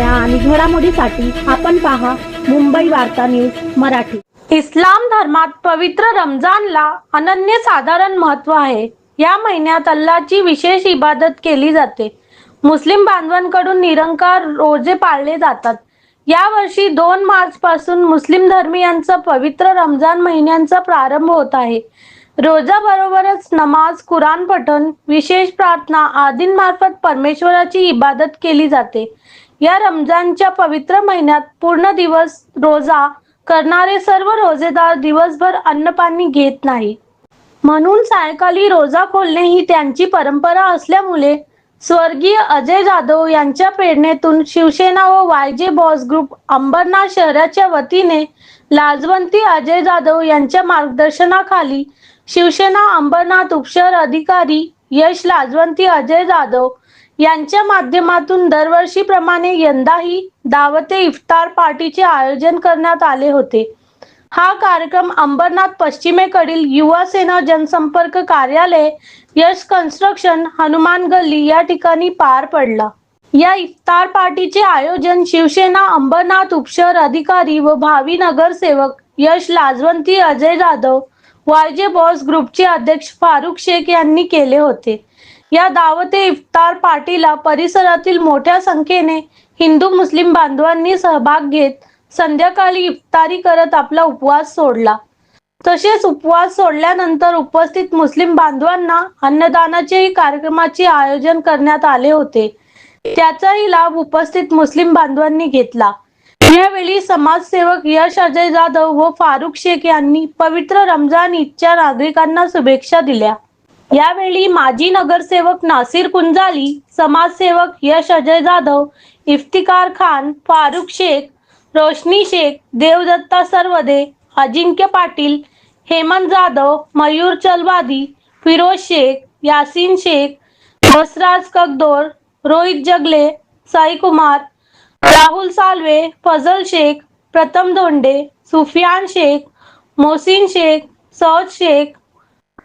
बातम्या आणि घडामोडीसाठी आपण पहा मुंबई वार्ता न्यूज मराठी. इस्लाम धर्मात पवित्र रमजानला अनन्य साधारण महत्त्व आहे. या महिन्यात अल्लाची विशेष इबादत केली जाते. मुस्लिम बांधवांकडून निरंकार रोजे पाळले जातात. यावर्षी दोन मार्च पासून मुस्लिम धर्मियांचा पवित्र रमजान महिन्यांचा प्रारंभ होत आहे. रोजा बरोबरच नमाज कुराण पठण विशेष प्रार्थना आदींमार्फत परमेश्वराची इबादत केली जाते. या रमजानच्या पवित्र महिन्यात पूर्ण दिवस रोजा करणारे सर्व रोजेदार दिवसभर अन्नपाणी घेत नाही. म्हणून सायंकाळी रोजा खोलणे ही त्यांची परंपरा असल्यामुळे स्वर्गीय अजय जाधव यांच्या प्रेरणेतून शिवसेना व वाय जे बॉस ग्रुप अंबरनाथ शहराच्या वतीने लाजवंती अजय जाधव यांच्या मार्गदर्शनाखाली शिवसेना अंबरनाथ उपशहर अधिकारी यश लाजवंती अजय जाधव यांच्या माध्यमातून दरवर्षीप्रमाणे यंदाही दावते इफ्तार पार्टीचे आयोजन करण्यात आले होते. हा कार्यक्रम अंबरनाथ पश्चिमेकडील युवा सेना जनसंपर्क कार्यालय यश कन्स्ट्रक्शन हनुमान गल्ली या ठिकाणी पार पडला. या इफ्तार पार्टीचे आयोजन शिवसेना अंबरनाथ उपशहर अधिकारी व भावी नगरसेवक यश लाजवंती अजय जाधव वायजे बॉस ग्रुपचे अध्यक्ष फारुख शेख यांनी केले होते. या दावते इफ्तार पार्टीला परिसरातील मोठ्या संख्येने हिंदू मुस्लिम बांधवांनी सहभाग घेत संध्याकाळी इफ्तारी करत आपला उपवास सोडला. तसेच उपवास सोडल्यानंतर उपस्थित मुस्लिम बांधवांना अन्नदानाचेही कार्यक्रमाचे आयोजन करण्यात आले होते. त्याचाही लाभ उपस्थित मुस्लिम बांधवांनी घेतला. यावेळी समाजसेवक यश अजय जाधव व फारुख शेख यांनी पवित्र रमजान ईदच्या नागरिकांना शुभेच्छा दिल्या. यावेळी माजी नगरसेवक नासिर कुंजाली समाजसेवक यश अजय जाधव इफ्तिकार खान फारुख शेख रोशनी शेख देवदत्ता सरवदे अजिंक्य पाटील हेमंत जाधव मयूर चलवादी फिरोज शेख यासीन शेख बसराज कगदोर रोहित जगले साईकुमार राहुल साल्वे फजल शेख प्रथम धोंडे सुफियान शेख मोहसिन शेख सौद शेख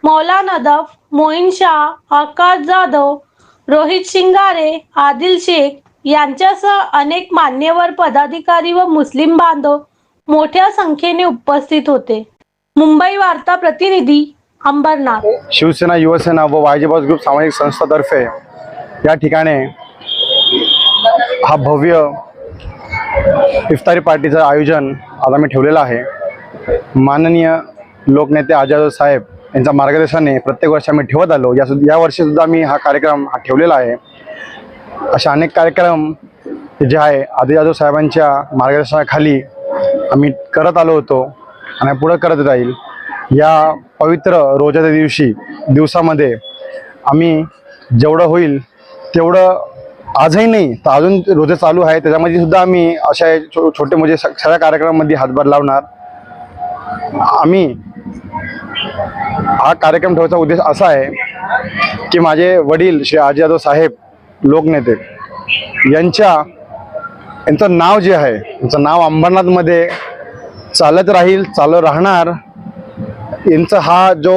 मौला नदफ मोईन शाह आकाश जाधव रोहित शिंगारे आदिल शेख यांच्यासह अनेक मान्यवर पदाधिकारी व मुस्लिम बांधव मोठ्या संख्येने उपस्थित होते. मुंबई वार्ता प्रतिनिधी अंबरनाथ. शिवसेना युवसेना व वायजेबॉस ग्रुप सामाजिक संस्थातर्फे या ठिकाणी हा भव्य इफ्तारी पार्टीचं आयोजन आज आम्ही ठेवलेलं आहे. माननीय लोकनेते आजाद साहेब यांच्या मार्गदर्शनाने प्रत्येक वर्षी आम्ही ठेवत आलो. या या वर्षीसुद्धा आम्ही हा कार्यक्रम हा ठेवलेला आहे. अशा अनेक कार्यक्रम जे आहे आदी जाधव साहेबांच्या मार्गदर्शनाखाली आम्ही करत आलो होतो आणि पुढं करत राहील. या पवित्र रोजाच्या दिवशी दिवसामध्ये आम्ही जेवढं होईल तेवढं आजही नाही तर अजून रोजे चालू आहे त्याच्यामध्ये सुद्धा आम्ही अशा छो छोटे म्हणजे स- सगळ्या कार्यक्रमामध्ये हातभार लावणार. आम्ही हा कार्यक्रम ठेवायचा उद्देश असा आहे की माझे वडील श्री आजी यादव साहेब लोकनेते यांच्या यांचं नाव जे आहे यांचं नाव अंबरनाथमध्ये चालत राहील चालत राहणार यांचा हा जो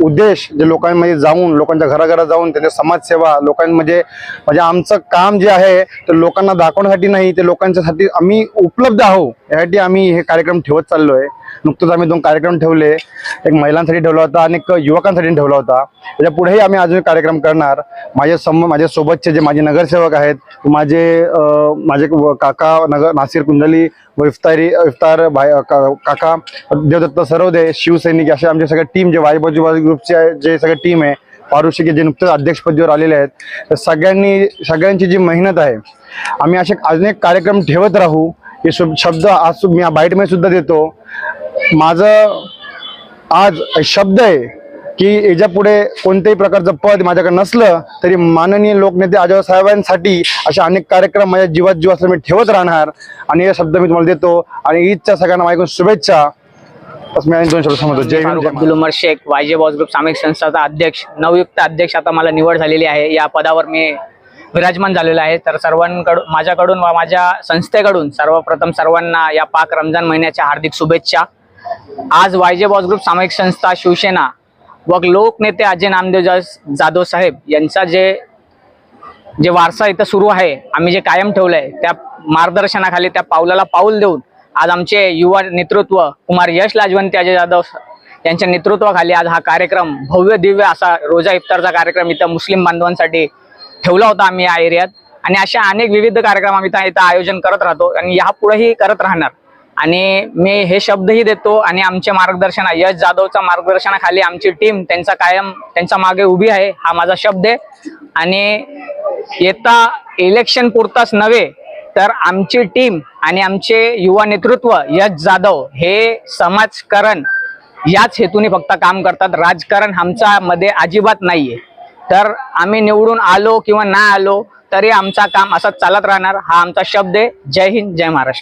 उद्देश जे लोकांमध्ये जाऊन लोकांच्या घराघरात जाऊन त्यांच्या समाजसेवा लोकांमध्ये म्हणजे आमचं काम जे आहे ते लोकांना दाखवण्यासाठी नाही ते लोकांच्यासाठी आम्ही उपलब्ध आहोत यासाठी आम्ही हे कार्यक्रम ठेवत चाललो आहे नुकतंच आम्ही दोन कार्यक्रम ठेवले. एक महिलांसाठी ठेवला होता आणि एक युवकांसाठी ठेवला होता. त्याच्या पुढेही आम्ही अजून कार्यक्रम करणार. माझ्या सम माझ्या सोबतचे जे माझे नगरसेवक आहेत माझे माझे काका नगर नासिर कुंडली व इफ्तारी इफ्तार भाई का- काका देवदत्त सरवदे शिवसैनिक असे आमचे सगळे टीम जे वाईबाजू ग्रुपचे आहे, जे सगळे टीम आहे पारुशिके जे नुकतंच अध्यक्षपदीवर आलेले आहेत तर सगळ्यांनी सगळ्यांची जी मेहनत आहे आम्ही असे अनेक कार्यक्रम ठेवत राहू हे शुभ शब्द आज मी बाईटमध्ये सुद्धा देतो. माझं आज शब्द आहे की याच्यापुढे कोणत्याही प्रकारचं पद माझ्याकडे नसलं तरी माननीय लोकनेते आजोबा साहेबांसाठी असे अनेक कार्यक्रम माझ्या जीवात जीव मी ठेवत राहणार. आणि हे शब्द मी तुम्हाला देतो. आणि ईदच्या सगळ्यांना माझ्याकडून शुभेच्छा. बस मी आणि दोन शब्द समजतो जय हिंद जय Abdul Umar Shaikh YJ boss group सामाजिक संस्थाचा अध्यक्ष नवयुक्त अध्यक्ष आता मला निवड झालेली आहे. या पदावर मी विराजमान झालेलो आहे. तर सर्वांकडून माझ्याकडून व माझ्या संस्थेकडून सर्वप्रथम सर्वांना या पाक रमजान महिन्याच्या हार्दिक शुभेच्छा. आज वायजे बॉस ग्रुप सामाजिक संस्था शिवसेना व लोकनेते अजय नामदेव जाधव साहेब यांचा जे जे वारसा इथं सुरू आहे आम्ही जे कायम ठेवलं आहे त्या मार्गदर्शनाखाली त्या पावलाला पाऊल देऊन आज आमचे युवा नेतृत्व कुमार यश लाजवंत अजय जाधव यांच्या नेतृत्वाखाली आज हा कार्यक्रम भव्य दिव्य असा रोजा इफ्तारचा कार्यक्रम इथं मुस्लिम बांधवांसाठी ठेवला होता आम्ही या एरियात. आणि अशा अनेक विविध कार्यक्रम आम्ही इथं इथं आयोजन करत राहतो आणि यापुढेही करत राहणार. आणि मी हे शब्दही देतो आणि आमच्या मार्गदर्शना यश जाधवच्या मार्गदर्शनाखाली आमची टीम त्यांचा कायम त्यांच्या मागे उभी आहे हा माझा शब्द आहे. आणि येता इलेक्शन पुरताच नव्हे तर आमची टीम आणि आमचे युवा नेतृत्व यश जाधव हे समाजकारण याच हेतूने फक्त काम करतात. राजकारण आमच्या मध्ये अजिबात नाहीये. तर आम्ही निवडून आलो किंवा नाही आलो तरी आमचा काम असंच चालत राहणार. हा आमचा शब्द आहे. जय हिंद जय महाराष्ट्र.